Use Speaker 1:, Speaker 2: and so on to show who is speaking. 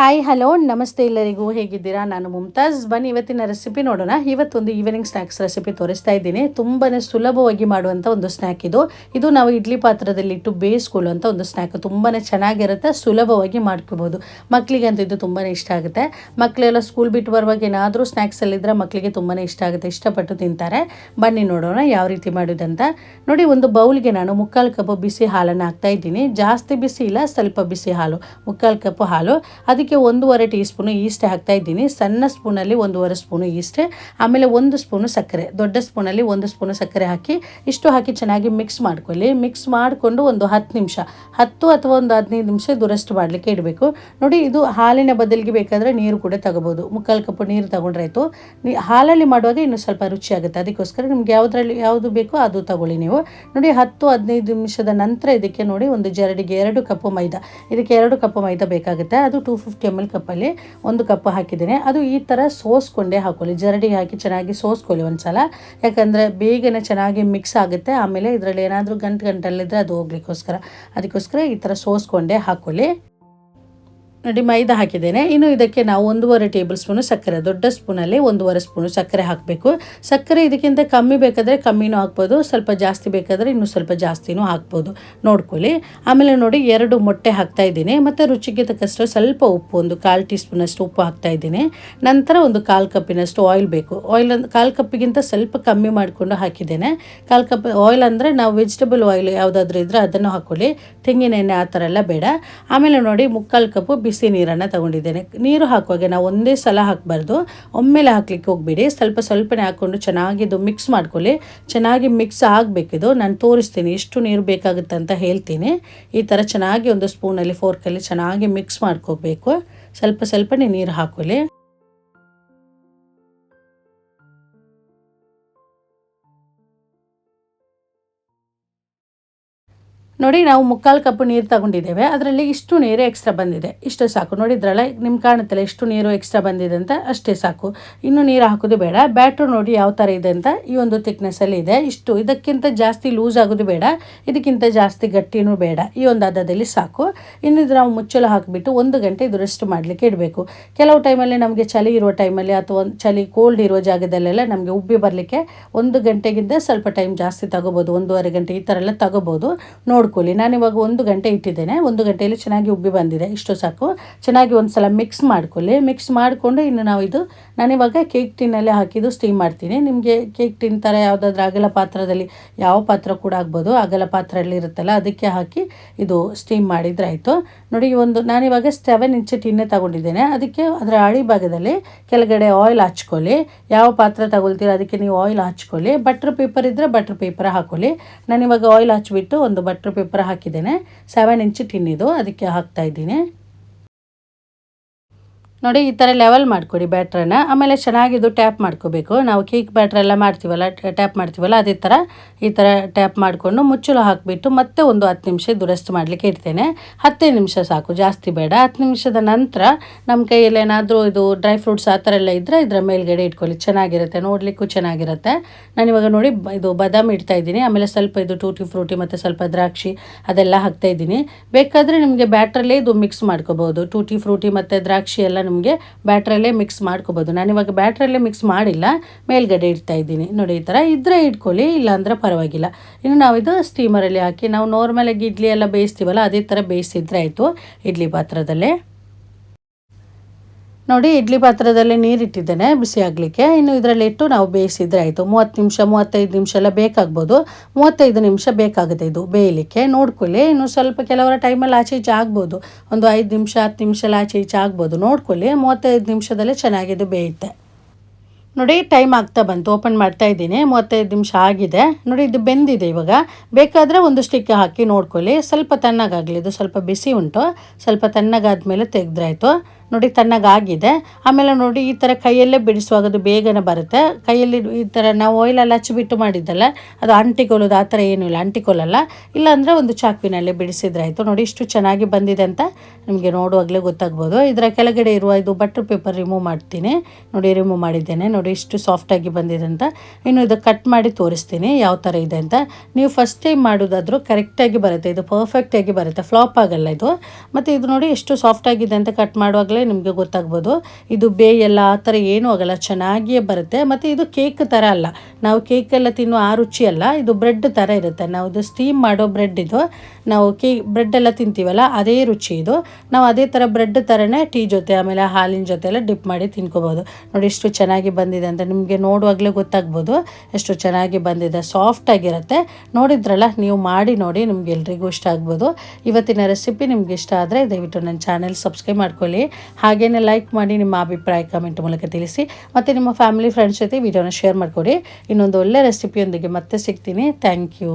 Speaker 1: Hi hello ನಮಸ್ತೆ ಎಲ್ಲರಿಗೂ ಹೇಗಿದ್ದೀರಾ? ನಾನು ಮುಮ್ತಾಜ್ ಬನ್ನಿ, ಇವತ್ತಿನ ರೆಸಿಪಿ ನೋಡೋಣ. ಇವತ್ತೊಂದು ಈವ್ನಿಂಗ್ ಸ್ನ್ಯಾಕ್ಸ್ ರೆಸಿಪಿ ತೋರಿಸ್ತಾ ಇದ್ದೀನಿ. ತುಂಬಾ ಸುಲಭವಾಗಿ ಮಾಡುವಂಥ ಒಂದು ಸ್ನ್ಯಾಕ್ ಇದು. ಇದು ನಾವು ಇಡ್ಲಿ ಪಾತ್ರದಲ್ಲಿ ಇಟ್ಟು ಬೇಯಿಸ್ಕೊಳ್ಳುವಂಥ ಒಂದು ಸ್ನ್ಯಾಕ್ ತುಂಬಾ ಚೆನ್ನಾಗಿರುತ್ತೆ, ಸುಲಭವಾಗಿ ಮಾಡ್ಕೋಬೋದು. ಮಕ್ಕಳಿಗಂತೂ ಇದು ತುಂಬಾ ಇಷ್ಟ ಆಗುತ್ತೆ. ಮಕ್ಕಳೆಲ್ಲ ಸ್ಕೂಲ್ ಬಿಟ್ಟು ಬರುವಾಗ ಏನಾದರೂ ಸ್ನ್ಯಾಕ್ಸಲ್ಲಿದ್ದರೆ ಮಕ್ಕಳಿಗೆ ತುಂಬಾ ಇಷ್ಟ ಆಗುತ್ತೆ. ಇಷ್ಟಪಟ್ಟು ತಿಂತಾರೆ. ಬನ್ನಿ ನೋಡೋಣ ಯಾವ ರೀತಿ ಮಾಡೋದಂತ ನೋಡಿ, ಒಂದು ಬೌಲ್ಗೆ ನಾನು ಮುಕ್ಕಾಲು ಕಪ್ ಬಿಸಿ ಹಾಲನ್ನು ಹಾಕ್ತಾ ಇದ್ದೀನಿ. ಜಾಸ್ತಿ ಬಿಸಿ ಇಲ್ಲ, ಸ್ವಲ್ಪ ಬಿಸಿ ಹಾಲು. ಮುಕ್ಕಾಲು ಕಪ್ಪು ಹಾಲು. ಅದಕ್ಕೆ ಒಂದೂವರೆ ಟೀ ಸ್ಪೂನು ಈಸ್ಟ್ ಹಾಕ್ತಾ ಇದ್ದೀನಿ. ಸಣ್ಣ ಸ್ಪೂನಲ್ಲಿ ಒಂದೂವರೆ ಸ್ಪೂನು ಈಸ್ಟ್, ಆಮೇಲೆ ಒಂದು ಸ್ಪೂನು ಸಕ್ಕರೆ. ದೊಡ್ಡ ಸ್ಪೂನಲ್ಲಿ ಒಂದು ಸ್ಪೂನು ಸಕ್ಕರೆ ಹಾಕಿ, ಇಷ್ಟು ಹಾಕಿ ಚೆನ್ನಾಗಿ ಮಿಕ್ಸ್ ಮಾಡ್ಕೊಳ್ಳಿ. ಮಿಕ್ಸ್ ಮಾಡಿಕೊಂಡು ಒಂದು ಹತ್ತು ನಿಮಿಷ, ಹತ್ತು ಅಥವಾ ಒಂದು ಹದಿನೈದು ನಿಮಿಷ ದುರಷ್ಟು ಮಾಡಲಿಕ್ಕೆ ಇಡಬೇಕು. ನೋಡಿ, ಇದು ಹಾಲಿನ ಬದಲಿಗೆ ಬೇಕಾದರೆ ನೀರು ಕೂಡ ತಗೋಬೋದು. ಮುಕ್ಕಾಲು ಕಪ್ಪು ನೀರು ತಗೊಂಡ್ರೆ ಆಯಿತು. ನೀ, ಹಾಲಲ್ಲಿ ಮಾಡುವಾಗ ಇನ್ನೂ ಸ್ವಲ್ಪ ರುಚಿ ಆಗುತ್ತೆ. ಅದಕ್ಕೋಸ್ಕರ ನಿಮ್ಗೆ ಯಾವುದ್ರಲ್ಲಿ, ಯಾವುದು ಬೇಕೋ ಅದು ತಗೊಳ್ಳಿ ನೀವು. ನೋಡಿ, ಹತ್ತು ಹದಿನೈದು ನಿಮಿಷದ ನಂತರ ಇದಕ್ಕೆ ನೋಡಿ ಒಂದು ಜರಡಿಗೆ ಎರಡು ಕಪ್ಪು ಮೈದಾ. ಇದಕ್ಕೆ ಎರಡು ಕಪ್ಪು ಮೈದಾ ಬೇಕಾಗುತ್ತೆ. ಅದು ಟೂ ಫಿಫ್ಟಿ ಎಂ ಎಲ್ ಕಪ್ಪಲ್ಲಿ ಒಂದು ಕಪ್ ಹಾಕಿದ್ದೀನಿ. ಅದು ಈ ಥರ ಸೋಸ್ಕೊಂಡೇ ಹಾಕೊಳ್ಳಿ. ಜರಡಿಗೆ ಹಾಕಿ ಚೆನ್ನಾಗಿ ಸೋಸ್ಕೊಳ್ಳಿ ಒಂದು ಸಲ ಯಾಕಂದರೆ ಬೇಗನೆ ಚೆನ್ನಾಗಿ ಮಿಕ್ಸ್ ಆಗುತ್ತೆ. ಆಮೇಲೆ ಇದರಲ್ಲಿ ಏನಾದರೂ ಗಂಟು ಗಂಟಲ್ಲಿದ್ದರೆ ಅದು ಹೋಗ್ಲಿಕ್ಕೋಸ್ಕರ. ಅದಕ್ಕೋಸ್ಕರ ಈ ಥರ ಸೋಸ್ಕೊಂಡೇ ಹಾಕೊಳ್ಳಿ. ನೋಡಿ, ಮೈದಾ ಹಾಕಿದ್ದೇನೆ. ಇನ್ನು ಇದಕ್ಕೆ ನಾವು ಒಂದೂವರೆ ಟೇಬಲ್ ಸ್ಪೂನು ಸಕ್ಕರೆ, ದೊಡ್ಡ ಸ್ಪೂನಲ್ಲಿ ಒಂದೂವರೆ ಸ್ಪೂನು ಸಕ್ಕರೆ ಹಾಕಬೇಕು. ಸಕ್ಕರೆ ಇದಕ್ಕಿಂತ ಕಮ್ಮಿ ಬೇಕಾದರೆ ಕಮ್ಮಿನೂ ಹಾಕ್ಬೋದು, ಸ್ವಲ್ಪ ಜಾಸ್ತಿ ಬೇಕಾದರೆ ಇನ್ನೂ ಸ್ವಲ್ಪ ಜಾಸ್ತಿನೂ ಹಾಕ್ಬೋದು. ನೋಡ್ಕೊಳ್ಳಿ. ಆಮೇಲೆ ನೋಡಿ, ಎರಡು ಮೊಟ್ಟೆ ಹಾಕ್ತಾ ಇದ್ದೀನಿ. ಮತ್ತು ರುಚಿಗೆ ತಕ್ಕಷ್ಟು ಸ್ವಲ್ಪ ಉಪ್ಪು, ಒಂದು ಕಾಲು ಟೀ ಸ್ಪೂನಷ್ಟು ಉಪ್ಪು ಹಾಕ್ತಾ ಇದ್ದೀನಿ. ನಂತರ ಒಂದು ಕಾಲು ಕಪ್ಪಿನಷ್ಟು ಆಯಿಲ್ ಬೇಕು. ಆಯಿಲ್ ಅಂದ್ರೆ ಕಾಲು ಕಪ್ಪಿಗಿಂತ ಸ್ವಲ್ಪ ಕಮ್ಮಿ ಮಾಡಿಕೊಂಡು ಹಾಕಿದ್ದೇನೆ. ಕಾಲು ಕಪ್ ಆಯಿಲ್ ಅಂದರೆ ನಾವು ವೆಜಿಟೇಬಲ್ ಆಯಿಲ್ ಯಾವುದಾದ್ರೂ ಇದ್ದರೆ ಅದನ್ನು ಹಾಕ್ಕೊಳ್ಳಿ ತೆಂಗಿನ ಎಣ್ಣೆ ಆ ಥರ ಎಲ್ಲ ಬೇಡ. ಆಮೇಲೆ ನೋಡಿ, ಮುಕ್ಕಾಲು ಕಪ್ಪು ಬಿಸಿ ನೀರನ್ನು ತಗೊಂಡಿದ್ದೇನೆ. ನೀರು ಹಾಕುವಾಗ ನಾವು ಒಂದೇ ಸಲ ಹಾಕಬಾರ್ದು. ಒಮ್ಮೆಲೆ ಹಾಕ್ಲಿಕ್ಕೆ ಹೋಗಬೇಡಿ. ಸ್ವಲ್ಪ ಸ್ವಲ್ಪನೇ ಹಾಕ್ಕೊಂಡು ಚೆನ್ನಾಗಿ ಇದು ಮಿಕ್ಸ್ ಮಾಡ್ಕೊಳ್ಳಿ. ಚೆನ್ನಾಗಿ ಮಿಕ್ಸ್ ಆಗಬೇಕಿದು. ನಾನು ತೋರಿಸ್ತೀನಿ ಎಷ್ಟು ನೀರು ಬೇಕಾಗುತ್ತೆ ಅಂತ ಹೇಳ್ತೀನಿ. ಈ ಥರ ಚೆನ್ನಾಗಿ ಒಂದು ಸ್ಪೂನಲ್ಲಿ ಫೋರ್ಕಲ್ಲಿ ಚೆನ್ನಾಗಿ ಮಿಕ್ಸ್ ಮಾಡ್ಕೋಬೇಕು. ಸ್ವಲ್ಪ ಸ್ವಲ್ಪನೇ ನೀರು ಹಾಕೊಳ್ಳಿ. ನೋಡಿ ನಾವು ಮುಕ್ಕಾಲು ಕಪ್ಪು ನೀರು ತಗೊಂಡಿದ್ದೇವೆ. ಅದರಲ್ಲಿ ಇಷ್ಟು ನೀರು ಎಕ್ಸ್ಟ್ರಾ ಬಂದಿದೆ. ಇಷ್ಟು ಸಾಕು. ನೋಡಿದ್ರಲ್ಲ ನಿಮ್ಗೆ ಕಾಣುತ್ತಲ್ಲ ಎಷ್ಟು ನೀರು ಎಕ್ಸ್ಟ್ರಾ ಬಂದಿದೆ ಅಂತ. ಅಷ್ಟೇ ಸಾಕು. ಇನ್ನು ನೀರು ಹಾಕೋದು ಬೇಡ. ಬ್ಯಾಟ್ರು ನೋಡಿ ಯಾವ ಥರ ಇದೆ ಅಂತ ಈ ಒಂದು thickness-ಅಲ್ಲಿ ಇದೆ. ಇಷ್ಟು. ಇದಕ್ಕಿಂತ ಜಾಸ್ತಿ ಲೂಸ್ ಆಗೋದು ಬೇಡ. ಇದಕ್ಕಿಂತ ಜಾಸ್ತಿ ಗಟ್ಟಿನೂ ಬೇಡ. ಈ ಒಂದು ಹದದಲ್ಲಿ ಸಾಕು. ಇನ್ನು ಇದು ನಾವು ಮುಚ್ಚಲು ಹಾಕಿಬಿಟ್ಟು ಒಂದು ಗಂಟೆ ಇದು ರೆಸ್ಟ್ ಮಾಡಲಿಕ್ಕೆ ಇಡಬೇಕು. ಕೆಲವು ಟೈಮಲ್ಲಿ ನಮಗೆ ಚಳಿ ಇರುವ ಟೈಮಲ್ಲಿ ಅಥವಾ ಚಳಿ ಕೋಲ್ಡ್ ಇರುವ ಜಾಗದಲ್ಲೆಲ್ಲ ನಮಗೆ ಉಬ್ಬಿ ಬರಲಿಕ್ಕೆ ಒಂದು ಗಂಟೆಗಿಂತ ಸ್ವಲ್ಪ ಟೈಮ್ ಜಾಸ್ತಿ ತಗೋಬೋದು. ಒಂದೂವರೆ ಗಂಟೆ ಈ ಥರ ಎಲ್ಲ ತಗೋಬೋದು. ನೋಡ್ಕೊಳ್ಳಿ. ನಾನು ಇವಾಗ ಒಂದು ಗಂಟೆ ಇಟ್ಟಿದ್ದೇನೆ. ಒಂದು ಗಂಟೆಯಲ್ಲಿ ಚೆನ್ನಾಗಿ ಉಬ್ಬಿ ಬಂದಿದೆ. ಇಷ್ಟು ಸಾಕು. ಚೆನ್ನಾಗಿ ಒಂದು ಸಲ ಮಿಕ್ಸ್ ಮಾಡ್ಕೊಳ್ಳಿ. ಮಿಕ್ಸ್ ಮಾಡಿಕೊಂಡು ಇನ್ನು ನಾವು ಇದು ಇವಾಗ ಕೇಕ್ ಟಿನ್ನಲ್ಲೇ ಹಾಕಿದ್ದು ಸ್ಟೀಮ್ ಮಾಡ್ತೀನಿ. ನಿಮಗೆ ಕೇಕ್ ಟಿನ್ ಥರ ಯಾವುದಾದ್ರೂ ಅಗಲ ಪಾತ್ರದಲ್ಲಿ ಯಾವ ಪಾತ್ರ ಕೂಡ ಆಗ್ಬೋದು. ಅಗಲ ಪಾತ್ರೆಯಲ್ಲಿ ಇರುತ್ತಲ್ಲ, ಅದಕ್ಕೆ ಹಾಕಿ ಇದು ಸ್ಟೀಮ್ ಮಾಡಿದ್ರೆ ಆಯಿತು. ನೋಡಿ, ಒಂದು ಒಂದು ಇವಾಗ ಸೆವೆನ್ ಇಂಚ್ ಟಿನ್ನೇ ತಗೊಂಡಿದ್ದೇನೆ. ಅದಕ್ಕೆ ಅದರ ಹಳಿ ಭಾಗದಲ್ಲಿ ಕೆಳಗಡೆ ಆಯಿಲ್ ಹಚ್ಕೊಳ್ಳಿ. ಯಾವ ಪಾತ್ರ ತಗೊಳ್ತೀರ ಅದಕ್ಕೆ ನೀವು ಆಯಿಲ್ ಹಚ್ಕೊಳ್ಳಿ. ಬಟ್ರ್ ಪೇಪರ್ ಇದ್ದರೆ ಬಟ್ರ್ ಪೇಪರ್ ಹಾಕೊಳ್ಳಿ. ನಾನಿವಾಗ ಆಯಿಲ್ ಹಚ್ಬಿಟ್ಟು ಒಂದು ಬಟ್ರ್ ಪೇಪರ್ ಹಾಕಿದ್ದೇನೆ. ಸೆವೆನ್ ಇಂಚ್ ಟಿನ್ ಇದು ಅದಕ್ಕೆ ಹಾಕ್ತಾ ಇದ್ದೀನಿ. ನೋಡಿ, ಈ ಥರ ಲೆವೆಲ್ ಮಾಡ್ಕೊಡಿ ಬ್ಯಾಟ್ರನ್ನ ಆಮೇಲೆ ಚೆನ್ನಾಗಿದು ಟ್ಯಾಪ್ ಮಾಡ್ಕೋಬೇಕು. ನಾವು ಕೇಕ್ ಬ್ಯಾಟ್ರ್ ಎಲ್ಲ ಮಾಡ್ತೀವಲ್ಲ ಟ್ಯಾಪ್ ಮಾಡ್ತೀವಲ್ಲ, ಅದೇ ಥರ ಈ ಥರ ಟ್ಯಾಪ್ ಮಾಡಿಕೊಂಡು ಮುಚ್ಚಲು ಹಾಕಿಬಿಟ್ಟು ಮತ್ತೆ ಒಂದು ಹತ್ತು ನಿಮಿಷ ಇದು ರೆಸ್ಟ್ ಮಾಡಲಿಕ್ಕೆ ಇಡ್ತೇನೆ. ಹತ್ತೇ ನಿಮಿಷ ಸಾಕು, ಜಾಸ್ತಿ ಬೇಡ. ಹತ್ತು ನಿಮಿಷದ ನಂತರ ನಮ್ಮ ಕೈಯಲ್ಲಿ ಏನಾದರೂ ಇದು ಡ್ರೈ ಫ್ರೂಟ್ಸ್ ಆ ಥರ ಎಲ್ಲ ಇದ್ದರೆ ಇದರ ಮೇಲ್ಗಡೆ ಇಟ್ಕೊಳ್ಳಿ. ಚೆನ್ನಾಗಿರುತ್ತೆ, ನೋಡಲಿಕ್ಕೂ ಚೆನ್ನಾಗಿರುತ್ತೆ. ನಾನು ಇವಾಗ ನೋಡಿ ಇದು ಬಾದಾಮಿ ಇಡ್ತಾ ಇದ್ದೀನಿ. ಆಮೇಲೆ ಸ್ವಲ್ಪ ಇದು ಟೂಟಿ ಫ್ರೂಟಿ ಮತ್ತು ಸ್ವಲ್ಪ ದ್ರಾಕ್ಷಿ ಅದೆಲ್ಲ ಹಾಕ್ತಾ ಇದ್ದೀನಿ. ಬೇಕಾದರೆ ನಿಮಗೆ ಬ್ಯಾಟ್ರಲ್ಲೇ ಇದು ಮಿಕ್ಸ್ ಮಾಡ್ಕೋಬೋದು. ಟೂಟಿ ಫ್ರೂಟಿ ಮತ್ತು ದ್ರಾಕ್ಷಿ ಎಲ್ಲ ನಿಮಗೆ ಬ್ಯಾಟ್ರಲ್ಲೇ ಮಿಕ್ಸ್ ಮಾಡ್ಕೋಬೋದು. ನಾನಿವಾಗ ಬ್ಯಾಟ್ರಲ್ಲೇ ಮಿಕ್ಸ್ ಮಾಡಿಲ್ಲ, ಮೇಲ್ಗಡೆ ಇಡ್ತಾ ಇದ್ದೀನಿ. ನೋಡಿ, ಈ ಥರ ಇದ್ದರೆ ಇಟ್ಕೊಳ್ಳಿ, ಇಲ್ಲಾಂದರೆ ಪರವಾಗಿಲ್ಲ. ಇನ್ನು ನಾವು ಇದು ಸ್ಟೀಮರಲ್ಲಿ ಹಾಕಿ, ನಾವು ನಾರ್ಮಲಾಗಿ ಇಡ್ಲಿ ಎಲ್ಲ ಬೇಯಿಸ್ತೀವಲ್ಲ, ಅದೇ ಥರ ಬೇಯಿಸಿದ್ರೆ ಆಯಿತು. ಇಡ್ಲಿ ಪಾತ್ರದಲ್ಲೇ. ನೋಡಿ, ಇಡ್ಲಿ ಪಾತ್ರದಲ್ಲಿ ನೀರಿಟ್ಟಿದ್ದೇನೆ, ಬಿಸಿ ಆಗಲಿಕ್ಕೆ. ಇನ್ನು ಇದರಲ್ಲಿ ಇಟ್ಟು ನಾವು ಬೇಯಿಸಿದ್ರೆ ಆಯಿತು. ಮೂವತ್ತು ನಿಮಿಷ, ಮೂವತ್ತೈದು ನಿಮಿಷ ಎಲ್ಲ ಬೇಕಾಗ್ಬೋದು. ಮೂವತ್ತೈದು ನಿಮಿಷ ಬೇಕಾಗುತ್ತೆ ಇದು ಬೇಯಲಿಕ್ಕೆ. ನೋಡ್ಕೊಳ್ಳಿ, ಇನ್ನು ಸ್ವಲ್ಪ ಕೆಲವರ ಟೈಮಲ್ಲಿ ಆಚೆ ಈಚೆ ಆಗ್ಬೋದು. ಒಂದು ಐದು ನಿಮಿಷ, ಹತ್ತು ನಿಮಿಷ ಎಲ್ಲ ಆಚೆ ಈಚೆ ಆಗ್ಬೋದು. ನೋಡ್ಕೊಳ್ಳಿ, ಮೂವತ್ತೈದು ನಿಮಿಷದಲ್ಲೇ ಚೆನ್ನಾಗಿದು ಬೇಯುತ್ತೆ. ನೋಡಿ, ಟೈಮ್ ಆಗ್ತಾ ಬಂತು. ಓಪನ್ ಮಾಡ್ತಾ ಇದ್ದೀನಿ. ಮೂವತ್ತೈದು ನಿಮಿಷ ಆಗಿದೆ. ನೋಡಿ, ಇದು ಬೆಂದಿದೆ ಇವಾಗ. ಬೇಕಾದರೆ ಒಂದು ಸ್ಟಿಕ್ ಹಾಕಿ ನೋಡ್ಕೊಳ್ಳಿ. ಸ್ವಲ್ಪ ತಣ್ಣಗಾಗಲಿ, ಇದು ಸ್ವಲ್ಪ ಬಿಸಿ ಉಂಟು. ಸ್ವಲ್ಪ ತಣ್ಣಗಾದ ಮೇಲೆ ತೆಗೆದ್ರಾಯ್ತು. ನೋಡಿ ತಣ್ಣಗಾಗಿದೆ. ಆಮೇಲೆ ನೋಡಿ ಈ ಥರ ಕೈಯಲ್ಲೇ ಬಿಡಿಸುವಾಗ ಅದು ಬೇಗನೆ ಬರುತ್ತೆ. ಕೈಯಲ್ಲಿ ಈ ಥರ ನಾವು ಆಯಿಲಲ್ಲಿ ಹಚ್ಚಿಬಿಟ್ಟು ಮಾಡಿದ್ದಲ್ಲ, ಅದು ಅಂಟಿಕೊಳ್ಳೋದು ಆ ಥರ ಏನೂ ಇಲ್ಲ. ಅಂಟಿಕೊಳ್ಳಲ್ಲ. ಇಲ್ಲಾಂದರೆ ಒಂದು ಚಾಕುವಿನಲ್ಲಿ ಬಿಡಿಸಿದ್ರೆ ಆಯಿತು. ನೋಡಿ ಇಷ್ಟು ಚೆನ್ನಾಗಿ ಬಂದಿದೆ ಅಂತ ನಿಮಗೆ ನೋಡುವಾಗಲೇ ಗೊತ್ತಾಗ್ಬೋದು. ಇದರ ಕೆಳಗಡೆ ಇರುವ ಇದು ಬಟರ್ ಪೇಪರ್ ರಿಮೂವ್ ಮಾಡ್ತೀನಿ. ನೋಡಿ ರಿಮೂವ್ ಮಾಡಿದ್ದೇನೆ. ನೋಡಿ ಇಷ್ಟು ಸಾಫ್ಟಾಗಿ ಬಂದಿದೆ ಅಂತ. ಇನ್ನು ಇದು ಕಟ್ ಮಾಡಿ ತೋರಿಸ್ತೀನಿ ಯಾವ ಥರ ಇದೆ ಅಂತ. ನೀವು ಫಸ್ಟ್ ಟೈಮ್ ಮಾಡೋದಾದರೂ ಕರೆಕ್ಟಾಗಿ ಬರುತ್ತೆ. ಇದು ಪರ್ಫೆಕ್ಟಾಗಿ ಬರುತ್ತೆ. ಫ್ಲಾಪ್ ಆಗಲ್ಲ ಇದು. ಮತ್ತು ಇದು ನೋಡಿ ಎಷ್ಟು ಸಾಫ್ಟಾಗಿದೆ ಅಂತ ಕಟ್ ಮಾಡುವಾಗಲೇ ನಿಮಗೆ ಗೊತ್ತಾಗ್ಬೋದು. ಇದು ಬೇಯಲ್ಲ, ಆ ಥರ ಏನೂ ಆಗಲ್ಲ, ಚೆನ್ನಾಗಿಯೇ ಬರುತ್ತೆ. ಮತ್ತು ಇದು ಕೇಕ್ ಥರ ಅಲ್ಲ. ನಾವು ಕೇಕೆಲ್ಲ ತಿನ್ನೋ ಆ ರುಚಿ ಅಲ್ಲ, ಇದು ಬ್ರೆಡ್ ಥರ ಇರುತ್ತೆ. ನಾವು ಇದು ಸ್ಟೀಮ್ ಮಾಡೋ ಬ್ರೆಡ್ ಇದು. ನಾವು ಬ್ರೆಡ್ ಎಲ್ಲ ತಿಂತೀವಲ್ಲ, ಅದೇ ರುಚಿ ಇದು. ನಾವು ಅದೇ ಥರ ಬ್ರೆಡ್ ಥರನೇ ಟೀ ಜೊತೆ, ಆಮೇಲೆ ಹಾಲಿನ ಜೊತೆ ಎಲ್ಲ ಡಿಪ್ ಮಾಡಿ ತಿನ್ಕೋಬೋದು. ನೋಡಿ ಎಷ್ಟು ಚೆನ್ನಾಗಿ ಬಂದಿದೆ ಅಂತ ನಿಮಗೆ ನೋಡುವಾಗಲೇ ಗೊತ್ತಾಗ್ಬೋದು ಎಷ್ಟು ಚೆನ್ನಾಗಿ ಬಂದಿದೆ. ಸಾಫ್ಟ್ ಆಗಿರುತ್ತೆ. ನೋಡಿದ್ರಲ್ಲ, ನೀವು ಮಾಡಿ ನೋಡಿ ನಿಮ್ಗೆ ಎಲ್ರಿಗೂ ಇಷ್ಟ ಆಗ್ಬೋದು. ಇವತ್ತಿನ ರೆಸಿಪಿ ನಿಮ್ಗೆ ಇಷ್ಟ ಆದರೆ ದಯವಿಟ್ಟು ನನ್ನ ಚಾನೆಲ್ ಸಬ್ಸ್ಕ್ರೈಬ್ ಮಾಡ್ಕೊಳ್ಳಿ. ಹಾಗೇನೆ ಲೈಕ್ ಮಾಡಿ ನಿಮ್ಮ ಅಭಿಪ್ರಾಯ ಕಮೆಂಟ್ ಮೂಲಕ ತಿಳಿಸಿ. ಮತ್ತು ನಿಮ್ಮ ಫ್ಯಾಮಿಲಿ ಫ್ರೆಂಡ್ಸ್ ಜೊತೆ ವಿಡಿಯೋನ ಶೇರ್ ಮಾಡಿಕೊಡಿ. ಇನ್ನೊಂದು ಒಳ್ಳೆ ರೆಸಿಪಿಯೊಂದಿಗೆ ಮತ್ತೆ ಸಿಗ್ತೀನಿ. Thank you